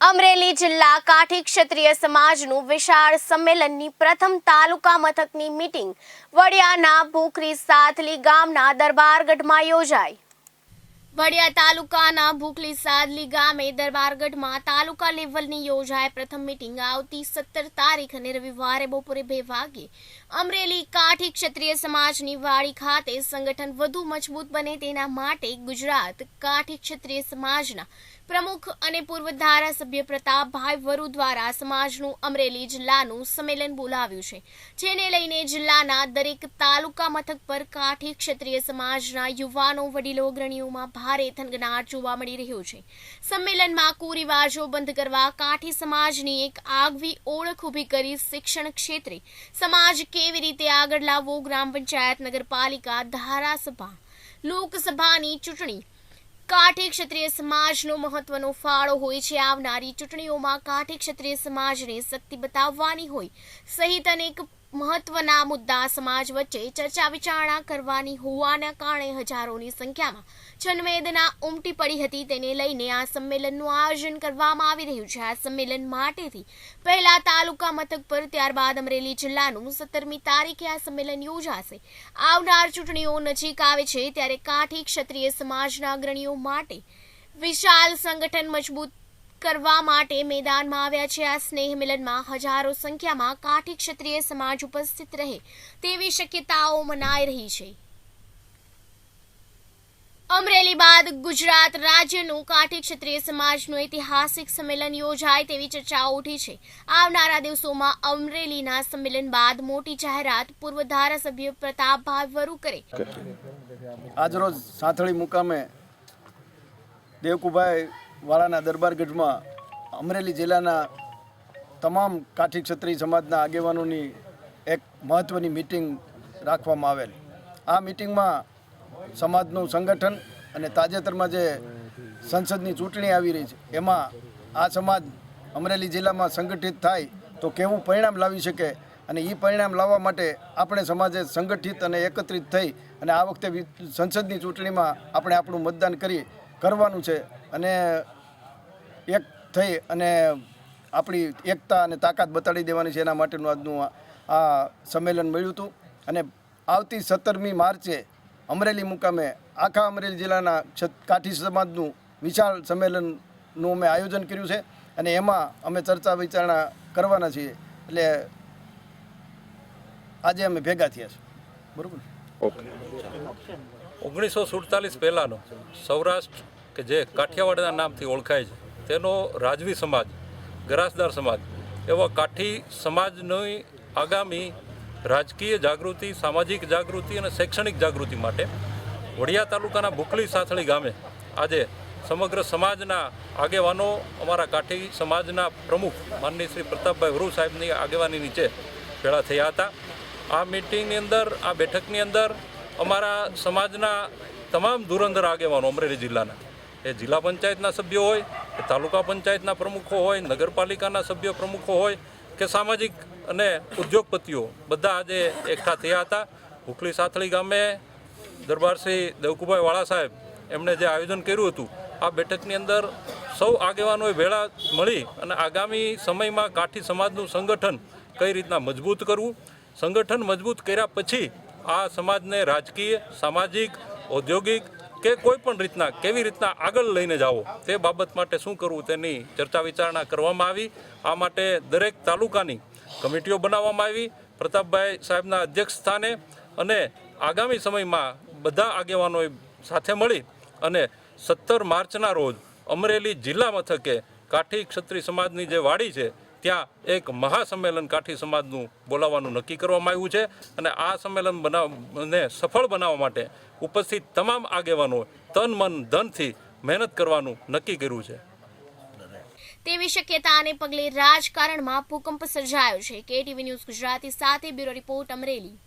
અમરેલી જિલ્લા કાઠી ક્ષત્રિય સમાજનું વિશાળ સંમેલનની પ્રથમ તાલુકા મથકની મીટિંગ વડિયાના ભૂખરી સાથલી ગામના દરબારગઢમાં યોજાઈ. વડિયા તાલુકાના ભૂખલી સાદલી ગામે દરબારગઢમાં તાલુકા લેવલની યોજાય પ્રથમ મીટિંગ. આવતી સત્તર તારીખ અને રવિવારે બપોરે બે વાગ્યે અમરેલી કાઠી ક્ષત્રિય સમાજની વાડી ખાતે સંગઠન વધુ મજબૂત બને તેના માટે ગુજરાત કાઠી ક્ષત્રિય સમાજના પ્રમુખ અને પૂર્વ ધારાસભ્ય પ્રતાપભાઈ વરુ દ્વારા સમાજનું અમરેલી જિલ્લાનું સંમેલન બોલાવ્યું છે, જેને લઈને જિલ્લાના દરેક તાલુકા મથક પર કાઠી ક્ષત્રિય સમાજના યુવાનો, વડીલો, અગ્રણીઓમાં ભારે થનગનાટ જોવા મળી રહ્યો છે. સંમેલનમાં કુરિવાજો બંધ કરવા કાઠી સમાજની એક આગવી ઓળખ ઊભી કરી શિક્ષણ ક્ષેત્રે સમાજ કેવી રીતે આગળ લાવવો ગ્રામ પંચાયત નગરપાલિકા ધારાસભા, લોકસભાની ચૂંટણી કાઠી ક્ષત્રિય સમાજનો મહત્વનો ફાળો હોય છે. આવનારી ચૂંટણીઓમાં કાઠી ક્ષત્રિય સમાજને શક્તિ બતાવવાની હોય. સહિત અનેક મહત્વના મુદ્દા સમાજ વચ્ચે ચર્ચા વિચારણા કરવાની હોવાના કારણે હજારોની સંખ્યામાં જનવેદના ઉમટી પડી હતી. તેને લઈને આ સંમેલનનું આયોજન કરવામાં આવી રહ્યું છે. આ સંમેલન માટેથી પહેલા તાલુકા મથક પર, ત્યારબાદ અમરેલી જિલ્લાનું સત્તરમી તારીખે આ સંમેલન યોજાશે. આવનાર ચૂંટણીઓ નજીક આવે છે, ત્યારે કાઠી ક્ષત્રિય સમાજના અગ્રણીઓ માટે વિશાળ સંગઠન મજબૂત કરવા માટે મેદાનમાં આવ્યા છે. આ સ્નેહ મિલનમાં હજારો સંખ્યામાં કાઠી ક્ષત્રિય સમાજ ઉપસ્થિત રહે તેવી શક્યતાઓ મનાઈ રહી છે. અમરેલી બાદ ગુજરાત રાજ્યનું કાઠી ક્ષત્રિય સમાજનું ઐતિહાસિક સંમેલન યોજાય તેવી ચર્ચાઓ ઉઠી છે. આવનારા દિવસોમાં અમરેલીના સંમેલન બાદ મોટી જાહેરાત પૂર્વ ધારાસભ્ય પ્રતાપભાઈ વરુ કરે. આજરોજ સાથળી મુકામે દેવકુભાઈ વાળાના દરબારગઢમાં અમરેલી જિલ્લાના તમામ કાઠી ક્ષત્રિય સમાજના આગેવાનોની એક મહત્ત્વની મિટિંગ રાખવામાં આવેલ. આ મિટિંગમાં સમાજનું સંગઠન અને તાજેતરમાં જે સંસદની ચૂંટણી આવી રહી છે, એમાં આ સમાજ અમરેલી જિલ્લામાં સંગઠિત થાય તો કેવું પરિણામ લાવી શકે અને એ પરિણામ લાવવા માટે આપણે સમાજે સંગઠિત અને એકત્રિત થઈ અને આ વખતે સંસદની ચૂંટણીમાં આપણે આપણું મતદાન કરી કરવાનું છે અને એક થઈ અને આપણી એકતા અને તાકાત બતાડી દેવાની છે એના માટેનું આજનું આ- સંમેલન મળ્યું હતું. અને આવતી સત્તરમી માર્ચે અમરેલી મુકામે આખા અમરેલી જિલ્લાના કાઠી સમાજનું વિશાળ સંમેલનનું અમે આયોજન કર્યું છે અને એમાં અમે ચર્ચા વિચારણા કરવાના છીએ. એટલે આજે અમે ભેગા થયા છીએ. બરાબર? ઓગણીસો સુડતાલીસ પહેલાંનો સૌરાષ્ટ્ર કે જે કાઠિયાવાડના નામથી ઓળખાય છે. તેનો રાજવી સમાજ, ગરાસદાર સમાજ એવા કાઠી સમાજની આગામી રાજકીય જાગૃતિ, સામાજિક જાગૃતિ અને શૈક્ષણિક જાગૃતિ માટે વડિયા તાલુકાના ભૂખલી સાથળી ગામે આજે સમગ્ર સમાજના આગેવાનો, અમારા કાઠી સમાજના પ્રમુખ માનની શ્રી પ્રતાપભાઈ વરુ સાહેબની આગેવાની નીચે ભેળા થયા હતા. આ મિટિંગની અંદર, આ બેઠકની અંદર અમારા સમાજના તમામ ધુરંધર આગેવાનો, અમરેલી જિલ્લાના. એ જિલ્લા પંચાયતના સભ્યો હોય તાલુકા પંચાયતના પ્રમુખો હોય, નગરપાલિકાના સભ્ય પ્રમુખો હોય કે સામાજિક અને ઉદ્યોગપતિઓ, બધા આજે એકઠા થયા હતા. ભૂખલી સાથળી ગામે દરબારશ્રી દેવકુભાઈ વાળા સાહેબ એમણે જે આયોજન કર્યું હતું, આ બેઠકની અંદર સૌ આગેવાનોએ ભેળા મળી અને આગામી સમયમાં કાઠી સમાજનું સંગઠન કઈ રીતના મજબૂત કરવું, સંગઠન મજબૂત કર્યા પછી આ સમાજને રાજકીય, સામાજિક, ઔદ્યોગિક કે કોઈ પણ રીતના કેવી રીતના આગળ લઈને જાવો તે બાબત માટે શું કરવું તેની ચર્ચા વિચારણા કરવામાં આવી. આ માટે દરેક તાલુકાની કમિટીઓ બનાવવામાં આવી. પ્રતાપભાઈ સાહેબના અધ્યક્ષ સ્થાને અને આગામી સમયમાં બધા આગેવાનોએ સાથે મળી અને સત્તર માર્ચના રોજ અમરેલી જિલ્લા મથકે કાઠી ક્ષત્રિય સમાજની જે વાડી છે ત્યાં એક મહાસંમેલન કાઠી સમાજનું બોલાવવાનું નક્કી કરવામાં આવ્યું છે અને આ સંમેલન બનાવને સફળ બનાવવા માટે ઉપસ્થિત તમામ આગેવાનો તન, મન, ધનથી મહેનત કરવાનું નક્કી કર્યું છે. તેવી શક્યતાને પગલે રાજકારણમાં ભૂકંપ સર્જાયો છે. કેટીવી ન્યૂઝ ગુજરાતી સાથે બ્યુરો રિપોર્ટ અમરેલી.